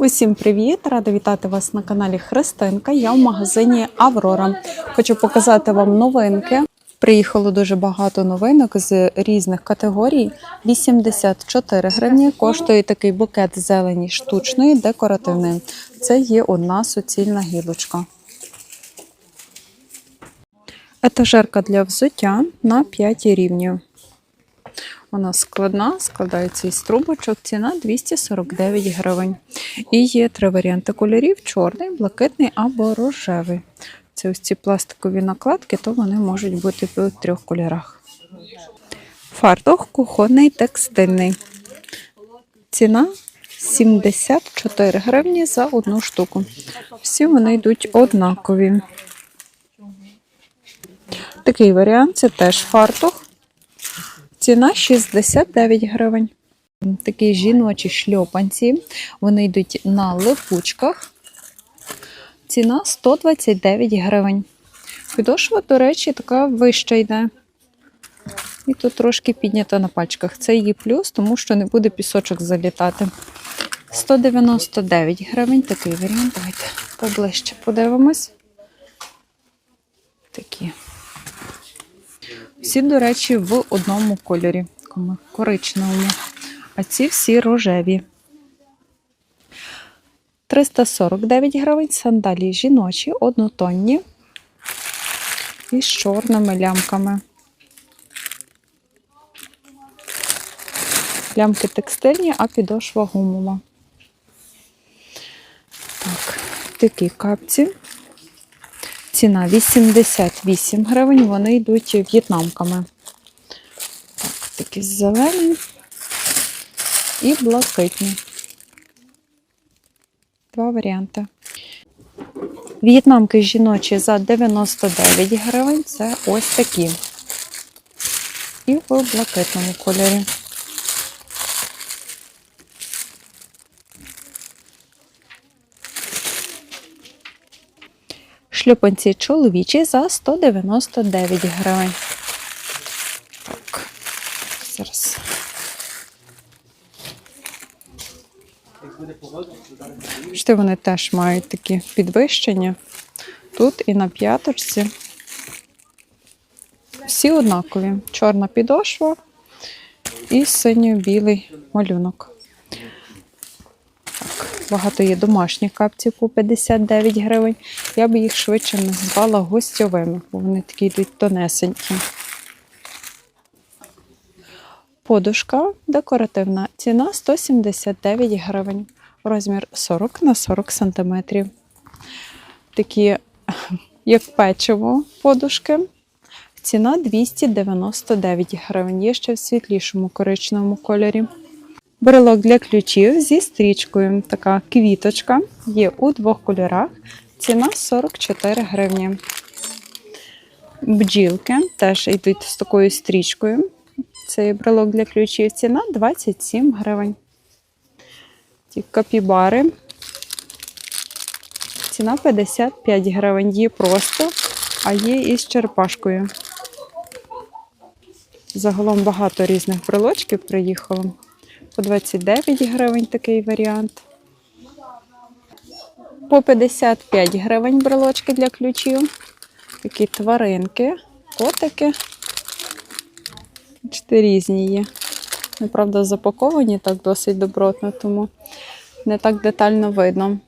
Усім привіт! Рада вітати вас на каналі Христинка. Я в магазині Аврора. Хочу показати вам новинки. Приїхало дуже багато новинок з різних категорій. 84 гривні коштує такий букет зелені штучної, декоративної. Це є одна суцільна гілочка. Етажерка для взуття на 5 рівнів. Вона складна, складається із трубочок, ціна 249 гривень. І є три варіанти кольорів: чорний, блакитний або рожевий. Це ось ці пластикові накладки, то вони можуть бути в трьох кольорах. Фартух кухонний текстильний. Ціна 74 гривні за одну штуку. Всі вони йдуть однакові. Такий варіант це теж фартух. Ціна 69 гривень. Такі жіночі шльопанці. Вони йдуть на липучках. Ціна 129 гривень. Підошва, до речі, така вища йде. І тут трошки піднята на пальчиках. Це її плюс, тому що не буде пісочок залітати. 199 гривень. Такий варіант. Давайте поближче подивимось. Такі. Всі, до речі, в одному кольорі, коричневому. А ці всі рожеві. 349 гривень сандалії жіночі, однотонні і з чорними лямками. Лямки текстильні, а підошва гумова. Так, такі капці. Ціна 88 гривень, вони йдуть в'єтнамками. Так, такі зелені і блакитні. Два варіанти. В'єтнамки жіночі за 99 гривень. Це ось такі. І в блакитному кольорі. Шлюпанці чоловічі за 199 гривень. Так, зараз. Бачите, вони теж мають такі підвищення. Тут і на п'яточці. Всі однакові. Чорна підошва і синьо-білий малюнок. Багато є домашніх капців по 59 гривень. Я би їх швидше назвала гостьовими, бо вони такі йдуть тонесенькі. Подушка декоративна. Ціна 179 гривень. Розмір 40 на 40 сантиметрів. Такі, як печиво, подушки. Ціна 299 гривень. Є ще в світлішому коричневому кольорі. Брелок для ключів зі стрічкою. Така квіточка. Є у двох кольорах. Ціна 44 гривні. Бджілки теж йдуть з такою стрічкою. Цей брелок для ключів. Ціна 27 гривень. Ті капібари. Ціна 55 гривень. Є просто, а є із черепашкою. Загалом багато різних брелочків приїхало. По 29 гривень такий варіант. По 55 гривень брелочки для ключів. Такі тваринки, котики. Бачите, різні є. Неправда, запаковані так досить добротно, тому не так детально видно.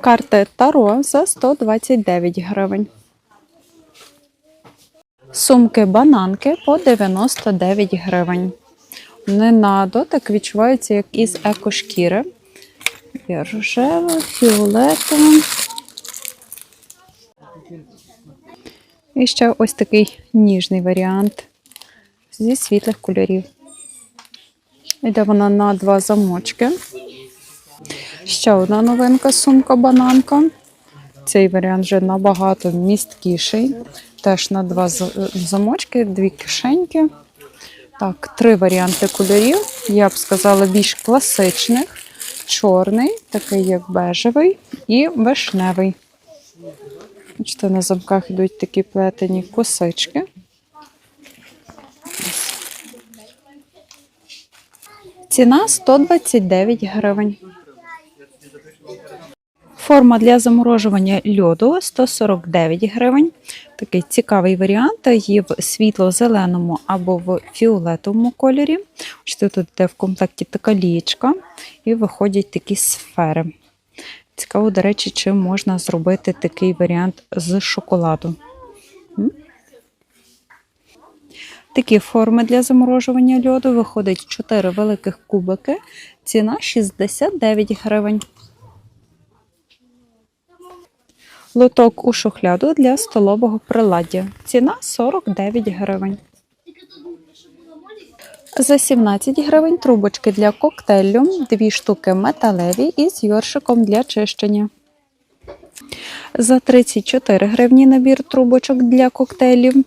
Карти Таро за 129 гривень. Сумки бананки по 99 гривень. Вони на дотик відчуваються як із екошкіри. Є рожева, фіолетова. І ще ось такий ніжний варіант зі світлих кольорів. Йде вона на два замочки. Ще одна новинка сумка-бананка. Цей варіант вже набагато місткіший. Теж на два замочки, дві кишеньки. Так, три варіанти кольорів. Я б сказала, більш класичних: чорний, такий як бежевий, і вишневий. Бачите, на замках йдуть такі плетені косички. Ціна 129 гривень. Форма для заморожування льоду 149 гривень. Такий цікавий варіант. Є в світло-зеленому або в фіолетовому кольорі. Тут йде в комплекті така лієчка і виходять такі сфери. Цікаво, до речі, чи можна зробити такий варіант з шоколаду. Такі форми для заморожування льоду виходить 4 великих кубики. Ціна 69 гривень. Лоток у шухляду для столового приладдя. Ціна 49 гривень. За 17 гривень трубочки для коктейлю, дві штуки металеві із йоршиком для чищення. За 34 гривні набір трубочок для коктейлів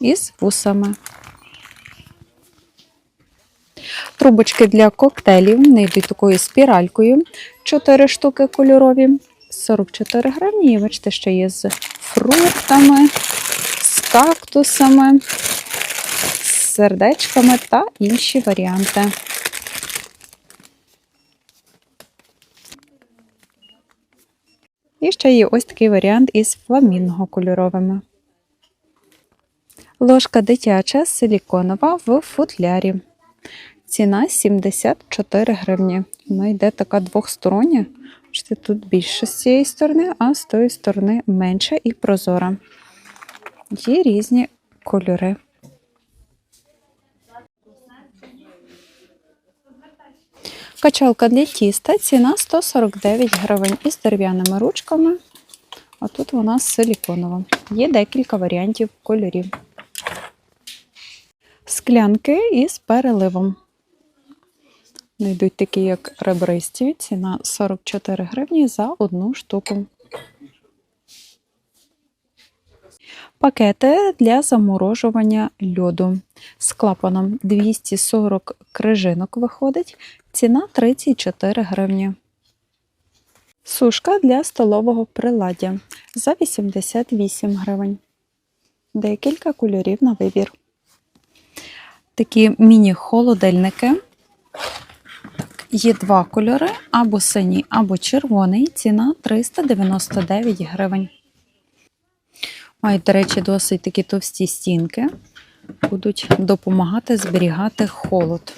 із вусами. Трубочки для коктейлів не йдуть такою спіралькою. 4 штуки кольорові. 44 гривні. І бачите, що є з фруктами, з кактусами, з сердечками та інші варіанти. І ще є ось такий варіант із фламінго кольоровими. Ложка дитяча силіконова в футлярі. Ціна 74 гривні. Вона йде така двохстороння. Бачите, тут більше з цієї сторони, а з тої сторони менша і прозора. Є різні кольори. Качалка для тіста. Ціна 149 гривень із дерев'яними ручками. А тут вона силіконова. Є декілька варіантів кольорів. Склянки із переливом. Вони йдуть такі, як ребристі. Ціна 44 гривні за одну штуку. Пакети для заморожування льоду з клапаном 240 крижинок виходить. Ціна 34 гривні. Сушка для столового приладдя за 88 гривень. Декілька кольорів на вибір. Такі міні-холодильники. Є два кольори: або синій, або червоний. Ціна 399 гривень. Мають, до речі, досить такі товсті стінки. Будуть допомагати зберігати холод.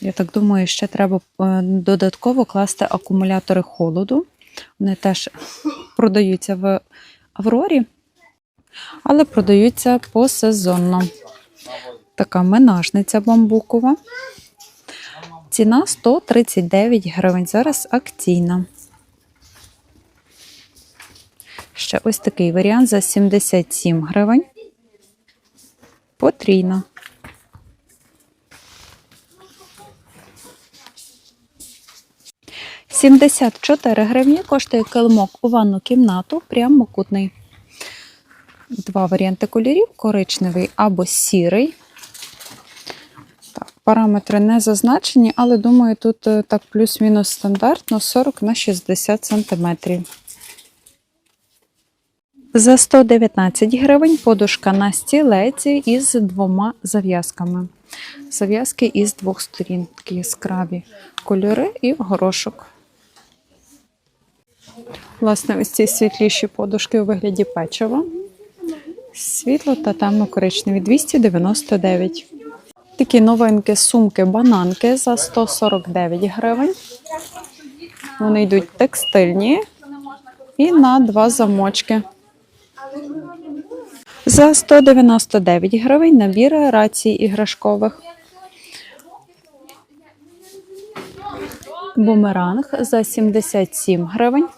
Я так думаю, ще треба е, додатково класти акумулятори холоду. Вони теж продаються в Аврорі, але продаються посезонно. Така менажниця бамбукова. Ціна 139 гривень. Зараз акційна. Ще ось такий варіант за 77 гривень. Потрійно. Сімдесят чотири гривні коштує килимок у ванну кімнату, прямокутний. Два варіанти кольорів: коричневий або сірий. Параметри не зазначені, але думаю, тут е, так плюс-мінус стандартно 40 на 60 см. За 119 гривень подушка на стілеці із двома зав'язками. Зав'язки із двох сторін, такі яскраві кольори і горошок. Власне, ось ці світліші подушки у вигляді печива. Світло та темно-коричневі 299. Такі новинки сумки-бананки за 149 гривень. Вони йдуть текстильні і на два замочки. За 199 гривень набір рацій іграшкових. Бумеранг за 77 гривень.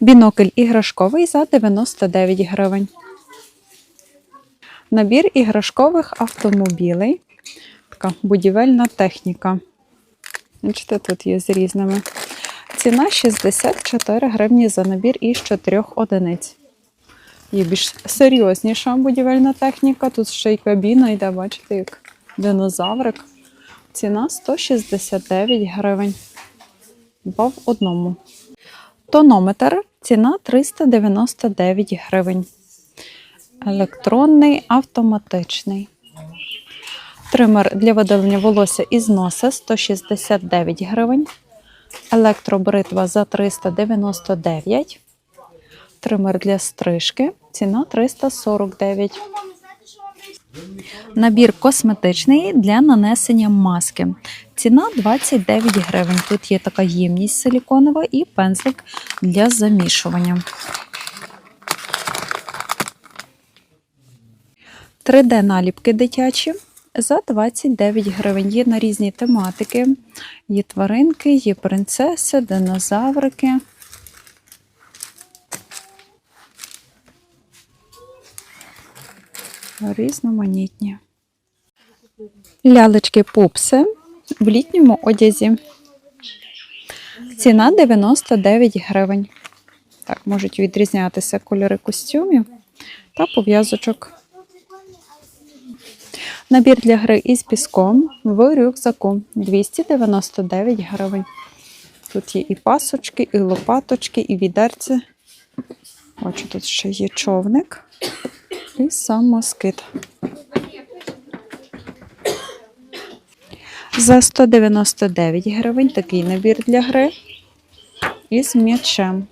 Бінокль іграшковий за 99 гривень. Набір іграшкових автомобілей. Така будівельна техніка. Бачите, тут є з різними. Ціна 64 гривні за набір із 4 одиниць. Є більш серйозніша будівельна техніка. Тут ще й кабіна йде, бачите, як динозаврик. Ціна 169 гривень. Два в одному. Тонометр. Ціна 399 гривень. Електронний, автоматичний. Тример для видалення волосся із носа 169 гривень. Електробритва за 399. Тример для стрижки. Ціна 349. Набір косметичний для нанесення маски. Ціна 29 гривень. Тут є така ємність силіконова і пензлик для замішування. 3D-наліпки дитячі за 29 гривень. Є на різні тематики. Є тваринки, є принцеси, динозаврики. Різноманітні. Лялечки пупси в літньому одязі. Ціна 99 гривень. Так, можуть відрізнятися кольори костюмів та пов'язочок. Набір для гри із піском в рюкзаку 299 гривень. Тут є і пасочки, і лопаточки, і відерці. Бачу, тут ще є човник і сам москит. За 199 гривень такий набір для гри із м'ячем.